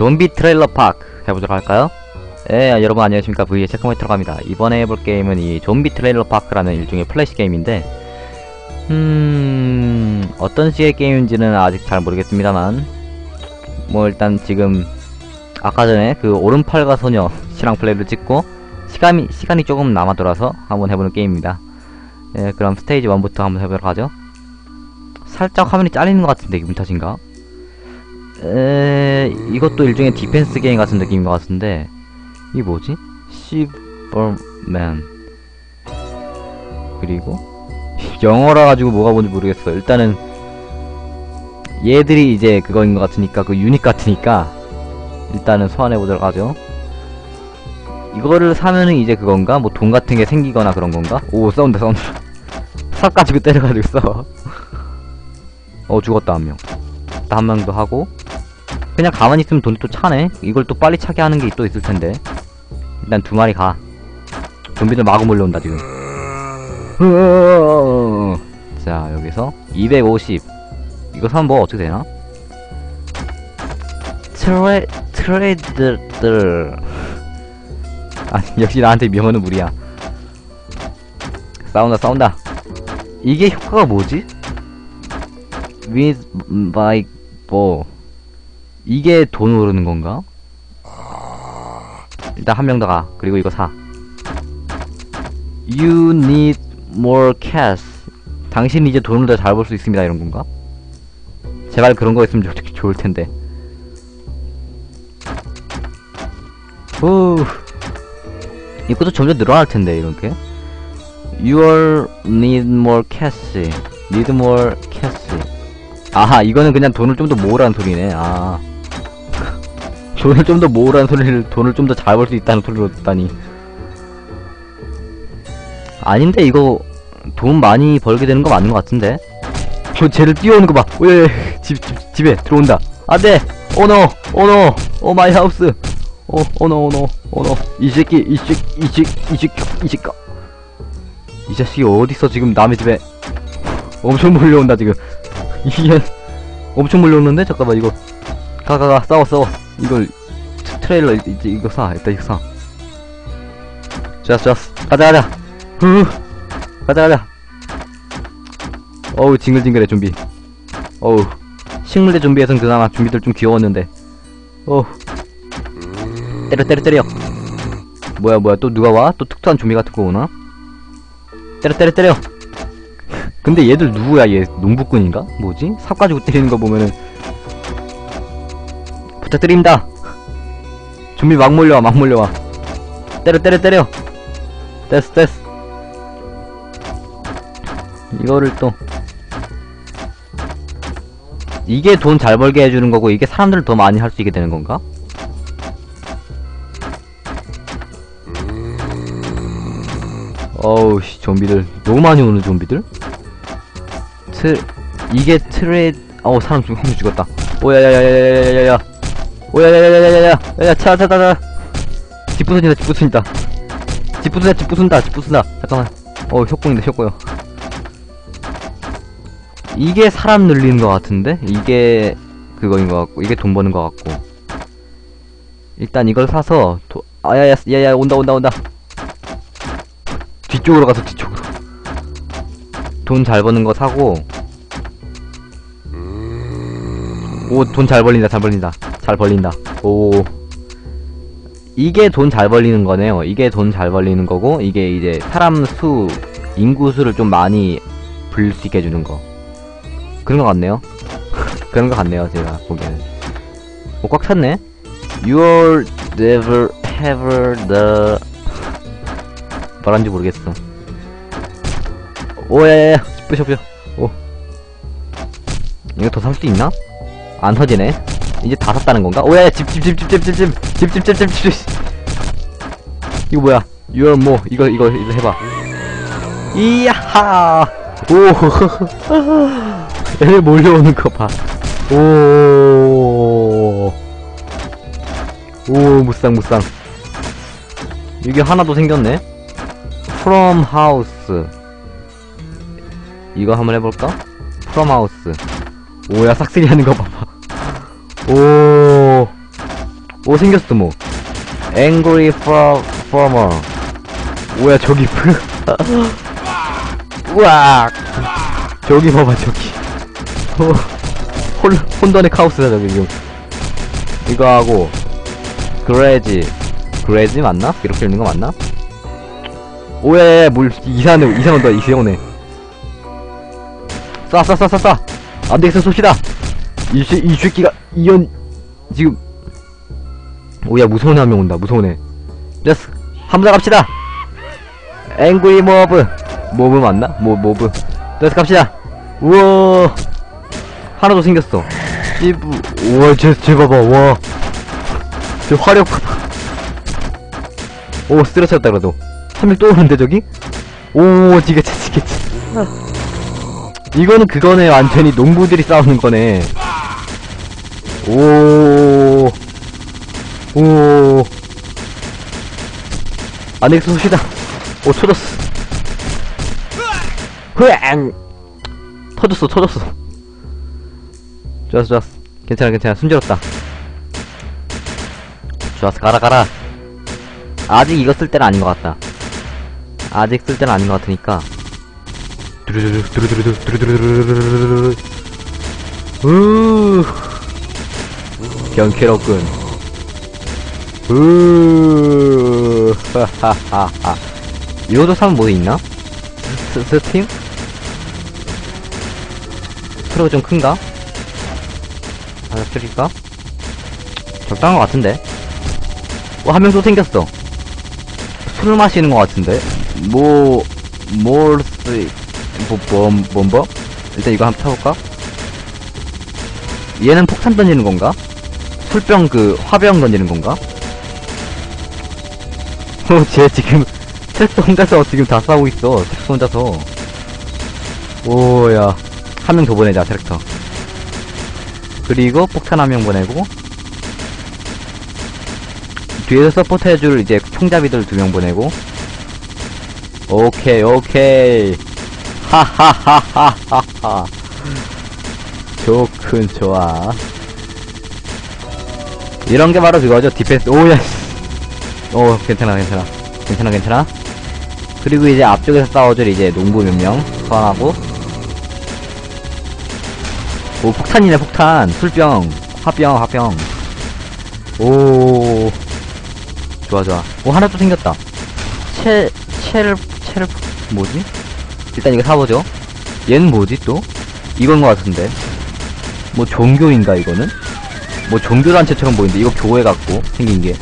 좀비 트레일러 파크 해보도록 할까요? 예, 여러분 안녕하십니까 V의 체크포인트로 갑니다. 이번에 해볼 게임은 이 좀비 트레일러 파크라는 일종의 플래시 게임인데 음... 어떤 식의 게임인지는 아직 잘 모르겠습니다만 뭐 일단 지금 아까 전에 그 오른팔과 소녀 시랑 플레이를 찍고 시간이, 시간이 조금 남아 돌아서 한번 해보는 게임입니다. 예, 그럼 스테이지 1부터 한번 해보도록 하죠. 살짝 화면이 잘리는 것 같은데 기분 탓인가? 에 이것도 일종의 디펜스 게임 같은 느낌인 것 같은데 이게 뭐지? 시버맨 그리고 영어라 가지고 뭐가 뭔지 모르겠어 일단은 얘들이 이제 그거인 것 같으니까 그 유닛 같으니까 일단은 소환해 보도록 하죠 이거를 사면은 이제 그건가? 뭐 돈 같은 게 생기거나 그런 건가? 오 싸운다 싸운다 삽 가지고 때려가지고 써. 어 죽었다 한 명. 한 명도 하고 그냥 가만히 있으면 돈이 또 차네. 이걸 또 빨리 차게 하는 게 또 있을 텐데. 일단 두 마리 가. 좀비들 마구 몰려온다 지금. 자 여기서 250. 이거 사면 뭐 어떻게 되나? 트레 트레이드들. 아니 역시 나한테 명언은 무리야. 싸운다 싸운다. 이게 효과가 뭐지? with my bow 이게 돈 오르는 건가? 일단 한 명 더 가. 그리고 이거 사. You need more cash. 당신 이제 돈을 더 잘 벌 수 있습니다. 이런 건가? 제발 그런 거 있으면 좋, 좋을 텐데. 후. 이것도 점점 늘어날 텐데 이렇게. You are need more cash. need more cash. 아하 이거는 그냥 돈을 좀 더 모으라는 소리네 아 돈을 좀 더 모으라는 소리를 돈을 좀 더 잘 벌 수 있다는 소리로 듣다니. 아닌데 이거 돈 많이 벌게 되는 거 맞는 거 같은데? 저 쟤를 뛰어오는 거봐. 왜 집, 집, 집에 들어온다. 안돼 오노 오노 오 마이 하우스. 오 오노 오노 오노 이 새끼 이 새끼 이 새끼 이 새끼 이 새끼. 이 자식이 어디서 지금 남의 집에 엄청 몰려온다 지금. 이게 엄청 몰려오는데? 잠깐만 이거 가가가 싸워 싸워. 이걸 트, 트레일러 이제 이거 사 일단 이거 사. 좋았어 좋았어. 가자 가자. 후. 가자 가자. 어우 징글징글해 좀비. 어우. 식물대 좀비에선 그나마 좀비들 좀 귀여웠는데. 어우. 때려 때려 때려. 뭐야 뭐야. 또 누가 와? 또 특수한 좀비 같은 거 오나? 때려 때려 때려. 근데 얘들 누구야? 얘 농부꾼인가? 뭐지? 삽 가지고 때리는 거 보면은 부탁드립니다. 좀비 막 몰려와 막 몰려와. 때려 때려 때려. 됐어 됐어. 이거를 또. 이게 돈 잘 벌게 해주는 거고 이게 사람들을 더 많이 할 수 있게 되는 건가? 어우 씨 좀비들. 너무 많이 오는 좀비들? 트 이게 트레 어우 사람 좀 한명 죽었다. 오야야야야야야야. 오야야야야야 야야 차차차차 집 부순이다 집 부순이다 집 부순다 집 부순다 집 부순다 잠깐만 어 협공인데 협공요 이게 사람 늘리는 것 같은데 이게 그거인 것 같고 이게 돈 버는 것 같고 일단 이걸 사서 도, 아야야 야야 온다 온다 온다 뒤쪽으로 가서 뒤쪽으로 돈 잘 버는 거 사고 오 돈 잘 벌린다 잘 벌린다 잘 벌린다. 오. 이게 돈 잘 벌리는 거네요. 이게 돈 잘 벌리는 거고 이게 이제 사람 수 인구 수를 좀 많이 불릴 수 있게 해주는 거. 그런 거 같네요. 그런 거 같네요 제가 보기에는. 오꽉 찼네. You'll never have the 말한지 모르겠어. 오야야야. 부셔 부셔. 오. 이거 더 살 수 있나? 안 터지네 이제 다 샀다는 건가? 오야야 집집집집집집집집집 집집 이거 뭐야 You're more 이거 이거 이거 해봐 이야하 오 애들 몰려오는 거봐오오 오 무쌍 무쌍 이게 하나 더 생겼네 from house 이거 한번 해볼까? from house 오야 싹쓸이 하는 거 봐 봐오뭐 생겼어 뭐. Angry Fa- Farmer. 뭐야 저기 우와. 저기 봐봐 저기. 어, 홀, 혼돈의 카오스다 저기 지금 이거 하고. 그레지. 그레지 맞나? 이렇게 읽는 거 맞나? 오예 물 이상한 애 이상한 애 이상한 애쏴쏴쏴 쏴쏴 안되겠어 쏩시다 이, 새- 이 새끼가 이연 지금. 오야 무서운 애 한 명 온다 무서운 애. 됐어. 함자 갑시다. 앵그리 모브. 모브 맞나? 모 모브. 됐어 갑시다. 우와. 하나 더 생겼어. 씨부 우와 쟤, 쟤 봐봐 와쟤 화력 오 쓰러졌다 그래도. 한명또 오는데 저기? 오 지게차 지게차 이거는 그거네 완전히 농부들이 싸우는 거네 오 오. 아넥스 봅시다. 오, 터졌어. 흐앙! 터졌어, 터졌어. 좋았어, 좋았어. 괜찮아, 괜찮아. 숨질었다. 좋았어, 가라, 가라. 아직 이거 쓸 때는 아닌 것 같다. 아직 쓸 때는 아닌 것 같으니까. 두루두루, 두루두루, 두루두루, 우 경쾌롭군. 으, 하하하하. 이거도 사면 뭐 있나? 스, 스팀? 프로가 좀 큰가? 아, 줄일까? 적당한 것 같은데? 어, 한 명 또 생겼어. 술 마시는 것 같은데? 뭐, 뭘 쓰, 뭐, 뭐, 뭐, 뭐? 일단 이거 한번 타볼까? 얘는 폭탄 던지는 건가? 술병 그, 화병 던지는 건가? 어, 쟤 지금 트랙터 혼자서 지금 다 싸우고 있어. 트랙터 혼자서. 오야. 한 명 더 보내자, 트랙터. 그리고 폭탄 한 명 보내고. 뒤에서 서포트 해줄 이제 총잡이들 두 명 보내고. 오케이, 오케이. 하하하하하하. 좋군, 좋아. 이런 게 바로 그거죠. 디펜스. 오야, 씨. 어 괜찮아 괜찮아. 괜찮아 괜찮아. 그리고 이제 앞쪽에서 싸워줄 이제 농부 몇 명 소환하고. 오 폭탄이네 폭탄. 술병. 화병 화병. 오. 좋아 좋아. 오 하나 또 생겼다. 채 채를 채를 뭐지? 일단 이거 사보죠. 얘는 뭐지 또? 이건 것 같은데. 뭐 종교인가 이거는 뭐 종교단체처럼 보이는데 이거 교회 같고 생긴 게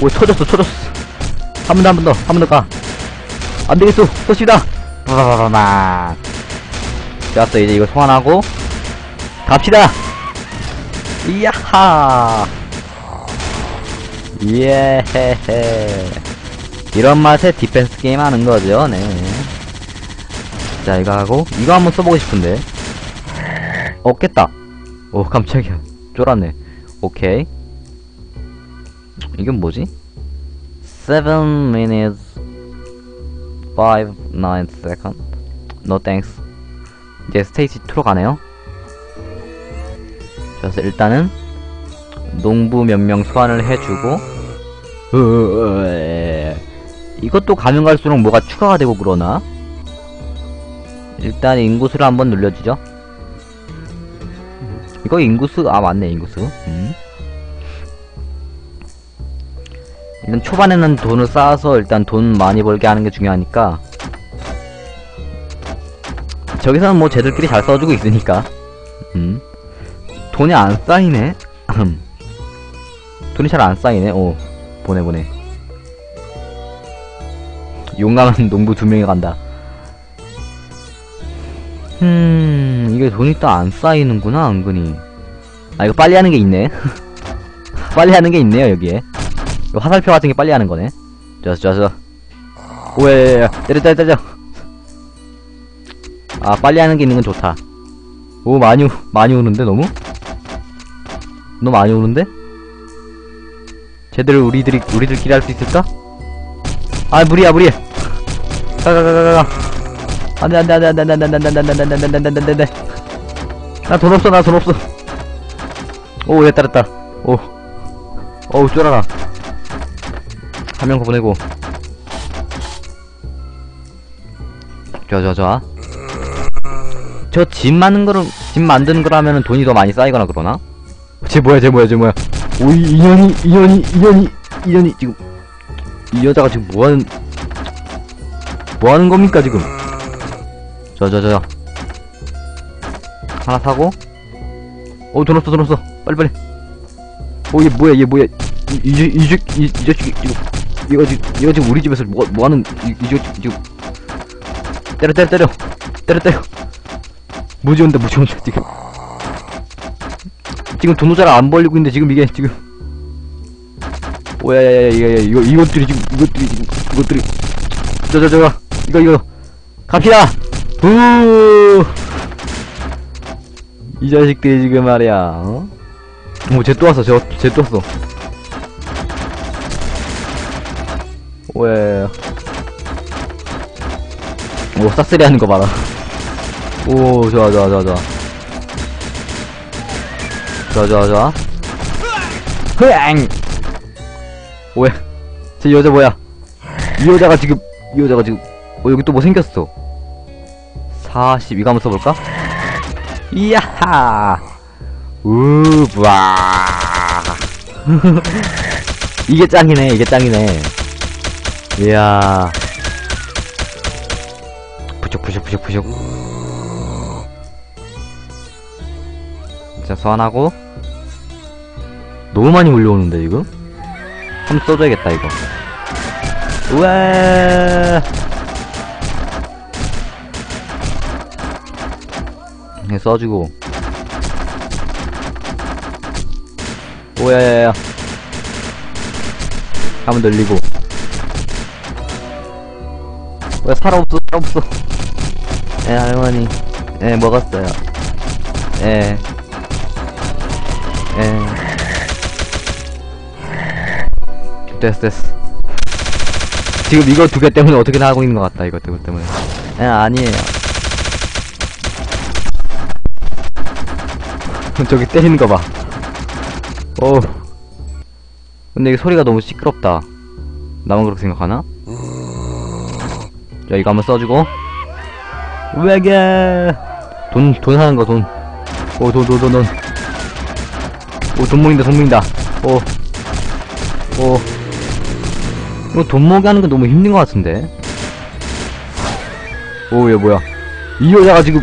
오, 터졌어, 터졌어. 한 번 더, 한 번 더, 한 번 더 가. 안 되겠어, 쏘시다. 바바바바바. 좋았어, 이제 이거 소환하고. 갑시다! 이야하! 예헤헤. 이런 맛에 디펜스 게임 하는 거죠, 네. 자, 이거 하고. 이거 한번 써보고 싶은데. 어, 깼다. 오, 깜짝이야. 쫄았네. 오케이. 이건 뭐지? 7 minutes 5 9 second No thanks 이제 스테이지 2로 가네요 그래서 일단은 농부 몇 명 소환을 해주고. 이것도 가면 갈수록 뭐가 추가가 되고 그러나 일단 인구수를 한번 눌려주죠 이거 인구수? 아 맞네 인구수. 음. 일단 초반에는 돈을 쌓아서 일단 돈 많이 벌게 하는 게 중요하니까 저기서는 뭐 쟤들끼리 잘 써주고 있으니까. 음. 돈이 안 쌓이네? 돈이 잘 안 쌓이네? 오 보내 보내 용감한 농부 두 명이 간다 음 이게 돈이 또 안 쌓이는구나 은근히 아 이거 빨리 하는 게 있네 빨리 하는 게 있네요 여기에 이거 화살표 같은 게 빨리 하는 거네. 좋았어, 좋았어. 오에 때려, 때려, 때려. 아, 빨리 하는 게 있는 건 좋다. 오, 많이, 오- 많이 오는데, 너무? 너무 많이 오는데? 제대로 우리들이, 우리들끼리 할 수 있을까? 아, 무리야, 무리해. 가, 가, 가, 가, 가. 안 돼, 안 돼, 안 돼, 안 돼, 안 돼, 안 돼, 안 돼, 안 돼, 안 돼, 안 돼, 안 돼, 안 돼, 안 돼, 안 돼. 나돈 없어, 나 돈 없어. 오, 됐다, 됐다. 오. 어우 쫄아라 한명더 보내고 좋아 좋아 좋아 저집 만드는 거를 집 만드는 거라면은 돈이 더 많이 쌓이거나 그러나? 쟤 뭐야 쟤 뭐야 쟤 뭐야 오이 인연이 인연이 인연이 인연이 지금 이 여자가 지금 뭐하는 뭐하는 겁니까 지금 저 저저 하나 사고 어돈 없어 돈 없어 빨리 빨리 어얘 뭐야 얘 뭐야 이이이 이, 이, 이 자식이 지금 이거 지금 이거 지금 우리 집에서 뭐 뭐하는 이, 이 자식 지금 때려 때려 때려 때려 때려 무지 온다 무지 온다 지금 지금 돈 모자를 안 벌리고 있는데 지금 이게 지금 오야야야 이거 이거 이것들이 지금 이것들이 지금 이것들이 저저 저 이거 이거 갑시다 우이 자식들이 지금 말이야 어? 오쟤또 왔어. 저쟤또 왔어. 오야야야 오 싹쓸이 하는 거 봐라. 오 좋아 좋아 좋아 좋아. 좋아 좋아 좋아. 흐앙! 왜? 저 여자 뭐야? 이 여자가 지금 이 여자가 지금 어 여기 또 뭐 생겼어 40 이거 한번 써볼까? 이야하! 우와 이게 짱이네 이게 짱이네. 이야. 부적 부적 부적 부적 자 소환하고 너무 많이 몰려오는데 지금? 한번 써줘야겠다 이거. 우와 네, 써주고. 오야야야. 한번 늘리고. 왜 살아 없어 살아 없어? 예 할머니. 예 먹었어요. 예. 예. 됐어 됐어. 지금 이거 두 개 때문에 어떻게든 하고 있는 것 같다 이거 때문에. 예 아니에요 저기 때리는 거 봐 어우 근데 이게 소리가 너무 시끄럽다 나만 그렇게 생각하나? 자 이거 한번 써주고 왜게 돈, 돈 하는 거, 돈. 오, 돈, 돈, 돈, 돈. 오, 돈 모인다, 돈 모인다. 오. 오. 이거 돈 모으기 하는 건 너무 힘든 것 같은데. 오, 얘 뭐야. 이 여자가 지금,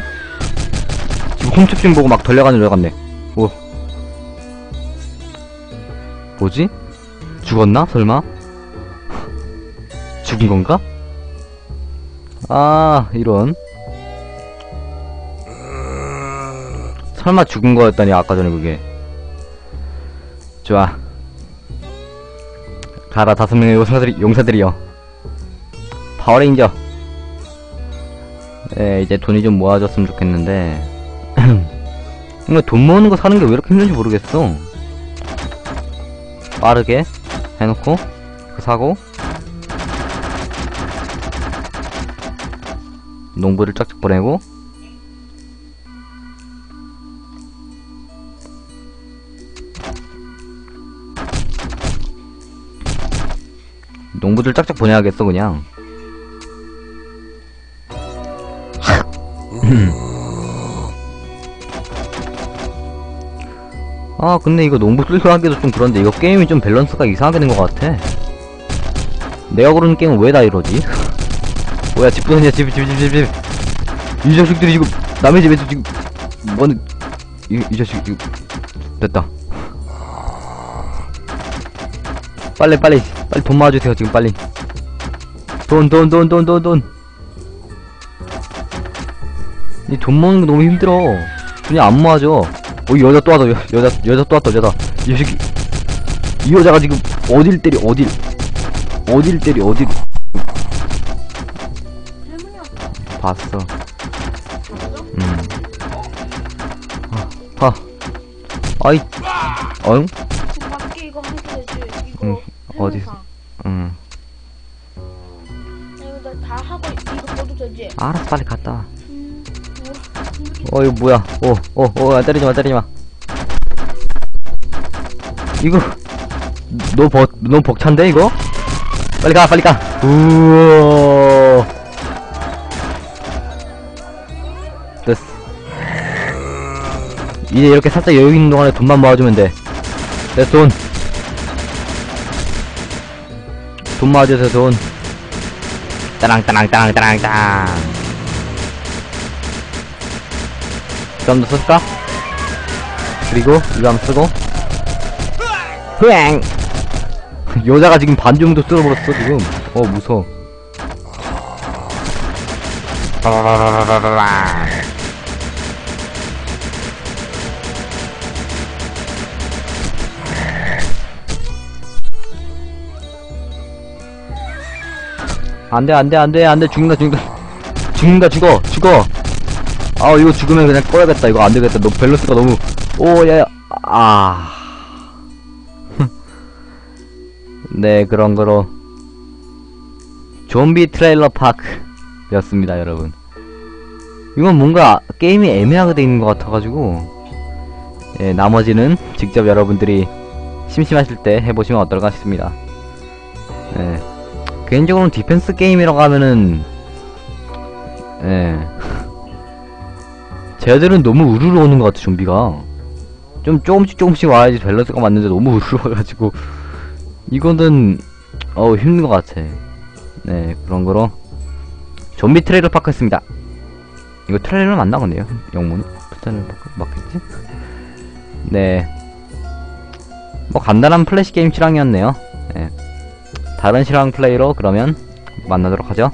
지금 홈쇼핑 보고 막 달려가는 여자 같네. 뭐지? 죽었나? 설마? 죽은 건가? 아, 이런. 설마 죽은 거였다니 아까 전에 그게 좋아 가라 다섯 명의 용사들이 용사들이여 파워레인저 예 이제 돈이 좀 모아졌으면 좋겠는데 이거 돈 모으는 거 사는 게 왜 이렇게 힘든지 모르겠어 빠르게 해놓고 그 사고 농부를 쫙쫙 보내고 농부들 짝짝 보내야겠어 그냥 아 근데 이거 농부 쓸고 하기도 좀 그런데 이거 게임이 좀 밸런스가 이상하게 된 것 같아. 내가 고르는 게임은 왜 다 이러지? 뭐야 집 부서냐 집집집집집. 이 자식들이 지금 남의 집에서 지금 뭐는 이, 이 자식 지금 됐다. 빨리 빨리 빨리 돈 모아주세요 지금 빨리. 돈 돈 돈 돈 돈돈. 이돈 모으는 거 너무 힘들어. 돈이 안 모아져 어 여자 또 왔다 여, 여자 여자 또 왔다 여자 이 새끼 이 여자가 지금 어딜 때리 어딜 어딜 때리 어딜. 봤어? 음 아, 아 아이 어응 그 밖에 이거 하면 되지. 이거 응, 어디-. 응 이거 나다 하고 이거 써도 되지? 알았어 빨리 갔다 어 이거 뭐야? 어어어 때리지마 때리지마. 이거 너무 버, 너무 벅찬데 이거? 빨리 가 빨리 가. 우와. 됐어. 이제 이렇게 살짝 여유 있는 동안에 돈만 모아주면 돼. 됐어 돈. 돈 모아주세요 돈. 따랑 따랑 따랑 따랑 따랑 더 쓸까? 그리고 이거 한번 쓰고. 흐앵 여자가 지금 반 정도 쓸어버렸어 지금. 어 무서워. 안돼 안돼 안돼 안돼. 죽는다 죽는다. 죽는다 죽어 죽어 아 이거 죽으면 그냥 꺼야겠다. 이거 안되겠다. 너 밸런스가 너무 오 야야. 아. 네, 그런 거로. 좀비 트레일러 파크였습니다, 여러분. 이건 뭔가 게임이 애매하게 돼 있는 것 같아가지고. 예, 나머지는 직접 여러분들이 심심하실 때 해보시면 어떨까 싶습니다. 예, 개인적으로는 디펜스 게임이라고 하면은 예, 쟤들은 너무 우르르 오는 것 같아 좀비가. 좀 조금씩 조금씩 와야지 밸런스가 맞는데 너무 우르르 와가지고. 이거는 어우 힘든 것 같아. 네 그런 거로. 좀비 트레일러 파크 했습니다. 이거 트레일러 맞나 본데요? 영문은? 트레일러 파크 맞겠지? 네뭐 간단한 플래시 게임 실황이었네요. 네. 다른 실황 플레이로 그러면 만나도록 하죠